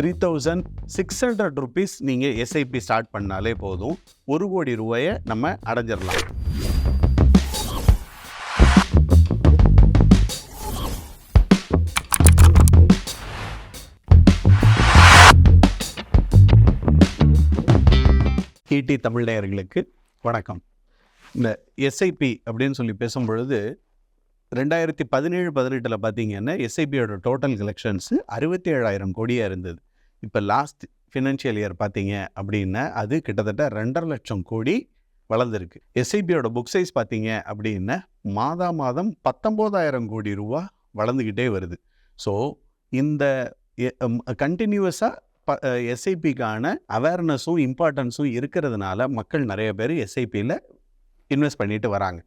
Three thousand six hundred rupees நீங்கள் SIP start பண்ணாலே போதும். ஒரு கோடி ரூபாயை நம்ம அடைஞ்சிடலாம். ஈடி தமிழ் நேயர்களுக்கு வணக்கம். இந்த எஸ்ஐபி அப்படின்னு சொல்லி பேசும்பொழுது ரெண்டாயிரத்தி பதினேழு பதினெட்டில் பார்த்தீங்கன்னா எஸ்ஐபியோட டோட்டல் கலெக்ஷன்ஸு அறுபத்தி ஏழாயிரம் கோடியாக இருந்தது. இப்போ லாஸ்ட் ஃபினான்ஷியல் இயர் பார்த்தீங்க அப்படின்னா அது கிட்டத்தட்ட ரெண்டரை லட்சம் கோடி வளர்ந்துருக்கு. எஸ்ஐபியோட புக் சைஸ் பார்த்தீங்க அப்படின்னா மாதா மாதம் பத்தொம்போதாயிரம் கோடி ரூபா வளர்ந்துக்கிட்டே வருது. ஸோ இந்த கண்டினியூவஸாக ப எஸ்ஐபிக்கான அவேர்னஸும் இம்பார்ட்டன்ஸும் இருக்கிறதுனால மக்கள் நிறைய பேர் எஸ்ஐபியில் இன்வெஸ்ட் பண்ணிட்டு வராங்க.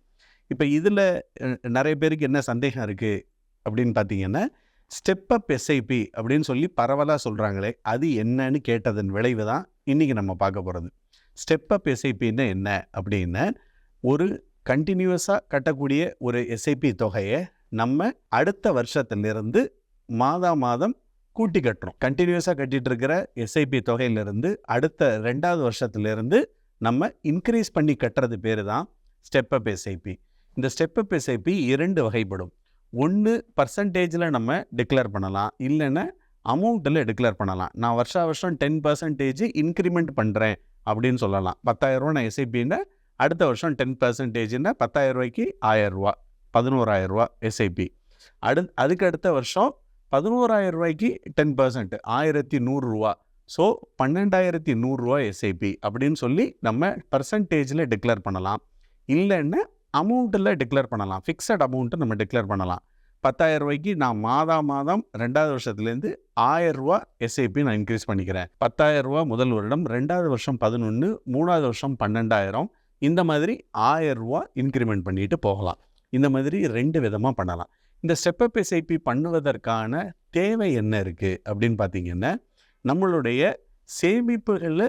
இப்போ இதில் நிறைய பேருக்கு என்ன சந்தேகம் இருக்குது அப்படின்னு பார்த்தீங்கன்னா ஸ்டெப் அப் எஸ்ஐபி அப்படின்னு சொல்லி பரவலாக சொல்கிறாங்களே அது என்னன்னு கேட்டதன் விளைவு தான் இன்றைக்கி நம்ம பார்க்க போகிறது ஸ்டெப் அப் எஸ்ஐபின்னு என்ன? அப்படின்னா ஒரு கண்டினியூஸாக கட்டக்கூடிய ஒரு எஸ்ஐபி தொகையை நம்ம அடுத்த வருஷத்துலேருந்து மாதா மாதம் கூட்டி கட்டுறோம். கண்டினியூஸாக கட்டிகிட்டு இருக்கிற எஸ்ஐபி தொகையிலிருந்து அடுத்த ரெண்டாவது வருஷத்துலேருந்து நம்ம இன்க்ரீஸ் பண்ணி கட்டுறது பேர் தான் ஸ்டெப் அப் எஸ்ஐபி இந்த ஸ்டெப்பப் எஸ்ஐபி இரண்டு வகைப்படும். ஒன்று பர்சன்டேஜில் நம்ம டிக்ளேர் பண்ணலாம். இல்லைன்னா அமௌண்ட்டில் டிக்ளேர் பண்ணலாம். நான் வருஷா வருஷம் டென் பர்சன்டேஜ் இன்க்ரிமெண்ட் பண்ணுறேன் அப்படின்னு சொல்லலாம். பத்தாயிரரூவா நான் எஸ்ஐபின்னா அடுத்த வருஷம் டென் பர்சன்டேஜ்னா பத்தாயிரம் ரூபாய்க்கு ஆயிரரூவா பதினோராயிரரூவா எஸ்ஐபி அடு அதுக்கு அடுத்த வருஷம் பதினோராயிரம் ரூபாய்க்கு டென் பர்சன்ட் ஆயிரத்தி நூறுரூவா ஸோ பன்னெண்டாயிரத்தி நூறுரூவா எஸ்ஐபி அப்படின்னு சொல்லி நம்ம பர்சன்டேஜில் டிக்ளேர் பண்ணலாம். இல்லைன்னா அமௌண்ட்டில் டிக்ளேர் பண்ணலாம். ஃபிக்ஸட் அமௌண்ட்டு நம்ம டிக்ளேர் பண்ணலாம். பத்தாயிரம் ரூபாய்க்கு நான் மாதா மாதம் ரெண்டாவது வருஷத்துலேருந்து ஆயிரம் ரூபா எஸ்ஐபி நான் இன்க்ரீஸ் பண்ணிக்கிறேன். பத்தாயிரம் ரூபா முதல் வருடம் ரெண்டாவது வருஷம் பதினொன்று மூணாவது வருஷம் பன்னெண்டாயிரம். இந்த மாதிரி ஆயிரம் ரூபா இன்க்ரிமெண்ட் பண்ணிட்டு போகலாம். இந்த மாதிரி ரெண்டு விதமாக பண்ணலாம். இந்த ஸ்டெப்அப் எஸ்ஐபி பண்ணுவதற்கான தேவை என்ன இருக்குது அப்படின்னு பார்த்தீங்கன்னா நம்மளுடைய சேமிப்புகளில்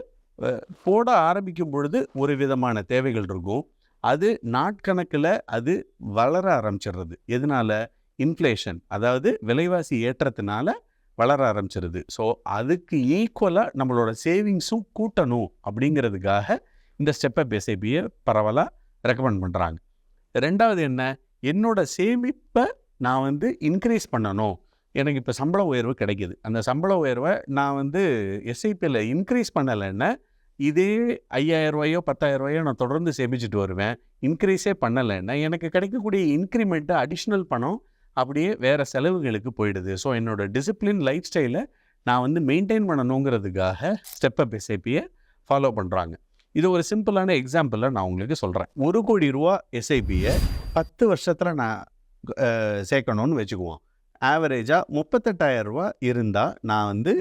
போட ஆரம்பிக்கும் பொழுது ஒரு விதமான தேவைகள் இருக்கும். அது நாட்கணக்கில் அது வளர ஆரம்பிச்சிடுறது. எதனால? இன்ஃப்ளேஷன் அதாவது விலைவாசி ஏற்றத்தினால வளர ஆரம்பிச்சிருது. ஸோ அதுக்கு ஈக்குவலாக நம்மளோட சேவிங்ஸும் கூட்டணும் அப்படிங்கிறதுக்காக இந்த ஸ்டெப்பப் எஸ்ஐபியை பரவலாக ரெக்கமெண்ட் பண்ணுறாங்க ரெண்டாவது என்ன? என்னோட சேமிப்பை நான் வந்து இன்க்ரீஸ் பண்ணணும். எனக்கு இப்போ சம்பள உயர்வு கிடைக்கிது. அந்த சம்பள உயர்வை நான் வந்து எஸ்ஐபியில் இன்க்ரீஸ் பண்ணலைன்னா இதே ஐயாயிரம் ரூபாயோ பத்தாயிரம் ரூபாயோ நான் தொடர்ந்து சேமிச்சுட்டு வருவேன். இன்க்ரீஸே பண்ணலைன்னா எனக்கு கிடைக்கக்கூடிய இன்க்ரிமெண்ட்டு அடிஷ்னல் பணம் அப்படியே வேறு செலவுகளுக்கு போயிடுது. ஸோ என்னோடய டிசிப்ளின் லைஃப் ஸ்டைலை நான் வந்து மெயின்டைன் பண்ணணுங்கிறதுக்காக ஸ்டெப் அப் எஸ்ஐபியை ஃபாலோ பண்ணுறாங்க இது ஒரு சிம்பிளான எக்ஸாம்பிளில் நான் உங்களுக்கு சொல்கிறேன் ஒரு கோடி ரூபா எஸ்ஐபியை பத்து வருஷத்தில் நான் சேர்க்கணும்னு வச்சுக்குவோம். ஆவரேஜாக முப்பத்தெட்டாயிரம் ரூபா இருந்தால் நான் வந்து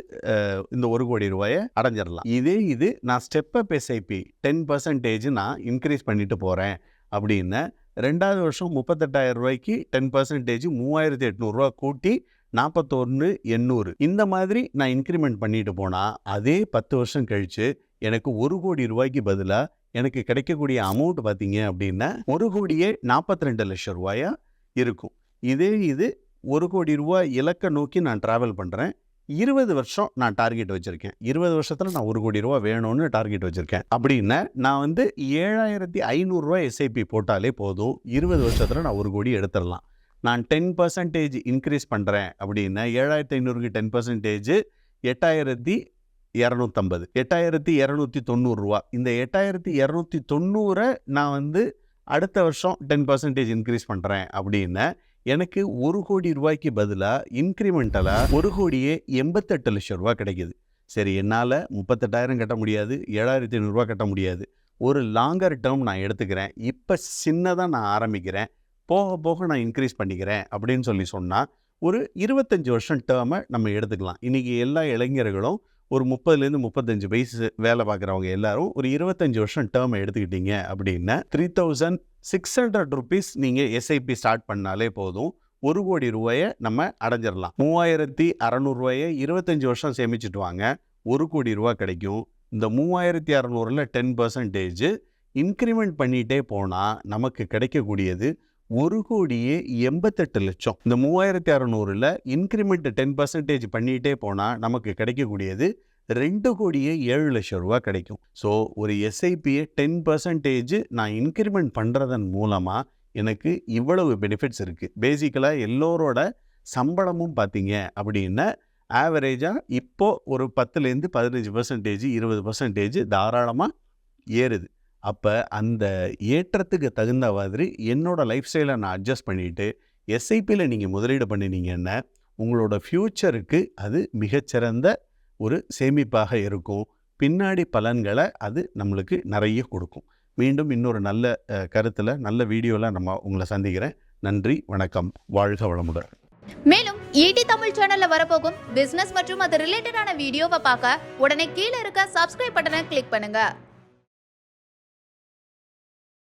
இந்த ஒரு கோடி ரூபாயை அடைஞ்சிடலாம். இதே இது நான் step up SIP ten percentage நான் இன்க்ரீஸ் பண்ணிட்டு போகிறேன் அப்படின்னு ரெண்டாவது வருஷம் முப்பத்தெட்டாயிரம் ரூபாய்க்கு டென் பர்சன்டேஜ் மூவாயிரத்தி எட்நூறுரூவா கூட்டி நாற்பத்தொன்று எண்ணூறு. இந்த மாதிரி நான் இன்க்ரிமெண்ட் பண்ணிட்டு போனால் அதே பத்து வருஷம் கழித்து எனக்கு ஒரு கோடி ரூபாய்க்கு பதிலாக எனக்கு கிடைக்கக்கூடிய அமௌண்ட் பார்த்தீங்க அப்படின்னா ஒரு கோடியே நாற்பத்தி ரெண்டு லட்சம் ரூபாயா இருக்கும். இதே இது ஒரு கோடி ரூபாய் இலக்கை நோக்கி நான் ட்ராவல் பண்ணுறேன் இருபது வருஷம் நான் டார்கெட் வச்சுருக்கேன். இருபது வருஷத்தில் நான் ஒரு கோடி ரூபா வேணும்னு டார்கெட் வச்சுருக்கேன். அப்படின்னா நான் வந்து ஏழாயிரத்தி ஐநூறுரூவா எஸ்ஐபி போட்டாலே போதும். இருபது வருஷத்தில் நான் ஒரு கோடி எடுத்துடலாம். நான் டென் பர்சன்டேஜ் இன்க்ரீஸ் பண்ணுறேன் அப்படின்னா ஏழாயிரத்தி ஐநூறுக்கு டென் பர்சன்டேஜ் எட்டாயிரத்தி இரநூத்தம்பது. எட்டாயிரத்தி இரநூத்தி தொண்ணூறுரூவா இந்த எட்டாயிரத்தி இரநூத்தி தொண்ணூறை நான் வந்து அடுத்த வருஷம் டென் பர்சன்டேஜ் இன்க்ரீஸ் பண்ணுறேன் அப்படின்னா எனக்கு ஒரு கோடி ரூபாய்க்கு பதிலாக இன்க்ரிமெண்டலாக ஒரு கோடியே எண்பத்தெட்டு லட்சம் ரூபா கிடைக்கிது. சரி என்னால் முப்பத்தெட்டாயிரம் கட்ட முடியாது ஏழாயிரத்தி ஐநூறுரூவா கட்ட முடியாது. ஒரு லாங்கர் டேர்ம் நான் எடுத்துக்கிறேன். இப்போ சின்னதாக நான் ஆரம்பிக்கிறேன். போக போக நான் இன்க்ரீஸ் பண்ணிக்கிறேன் அப்படின்னு சொல்லி சொன்னால் ஒரு இருபத்தஞ்சி வருஷம் டேர்மை நம்ம எடுத்துக்கலாம். இன்றைக்கி எல்லா இளைஞர்களும் ஒரு முப்பதுலேருந்து முப்பத்தஞ்சு வயசு வேலை பார்க்குறவங்க எல்லாரும் ஒரு இருபத்தஞ்சி வருஷம் டேர்மை எடுத்துக்கிட்டீங்க அப்படின்னா three thousand six hundred rupees நீங்கள் எஸ்ஐபி ஸ்டார்ட் பண்ணாலே போதும். ஒரு கோடி ரூபாயை நம்ம அடைஞ்சிடலாம் மூவாயிரத்தி அறநூறுவாயை இருபத்தஞ்சி வருஷம் சேமிச்சுட்டு வாங்க. ஒரு கோடி ரூபா கிடைக்கும். இந்த மூவாயிரத்தி அறநூறில் டென் பர்சன்டேஜ் இன்க்ரிமெண்ட் பண்ணிகிட்டே போனால் நமக்கு கிடைக்கக்கூடியது ஒரு கோடியே எண்பத்தெட்டு லட்சம். இந்த மூவாயிரத்தி அறநூறுல இன்க்ரிமெண்ட் டென் பர்சன்டேஜ் பண்ணிகிட்டே போனால் நமக்கு கிடைக்கக்கூடியது ரெண்டு கோடியே ஏழு லட்சம் ரூபா கிடைக்கும். ஸோ ஒரு எஸ்ஐபியை டென் பர்சன்டேஜ் நான் இன்க்ரிமெண்ட் பண்ணுறதன் மூலமாக எனக்கு இவ்வளவு பெனிஃபிட்ஸ் இருக்குது பேசிக்கலாக எல்லோரோட சம்பளமும் பார்த்தீங்க அப்படின்னா ஆவரேஜாக இப்போ ஒரு பத்துலேருந்து பதினஞ்சு பர்சன்டேஜ் இருபது பர்சன்டேஜ் தாராளமாக ஏறுது. அப்போ அந்த ஏற்றத்துக்கு தகுந்த மாதிரி என்னோட லைஃப் ஸ்டைலை நான் அட்ஜஸ்ட் பண்ணிவிட்டு எஸ்ஐபியில் நீங்கள் முதலீடு பண்ணினீங்கன்னா உங்களோட ஃப்யூச்சருக்கு அது மிகச்சிறந்த ஒரு சேமிப்பாக இருக்கும். பின்னாடி பலன்களை அது நம்மளுக்கு நிறைய கொடுக்கும். மீண்டும் இன்னொரு நல்ல கருத்தில் நல்ல வீடியோவில் நம்ம உங்களை சந்திக்கிறேன். நன்றி வணக்கம். வாழ்க வளமுடன். மேலும் ஈடி தமிழ் சேனல்ல வரப்போகும் பிசினஸ் மற்றும் அது ரிலேட்டடான வீடியோவை பார்க்க உடனே கீழே இருக்க சப்ஸ்கிரைப் பட்டனை கிளிக் பண்ணுங்க.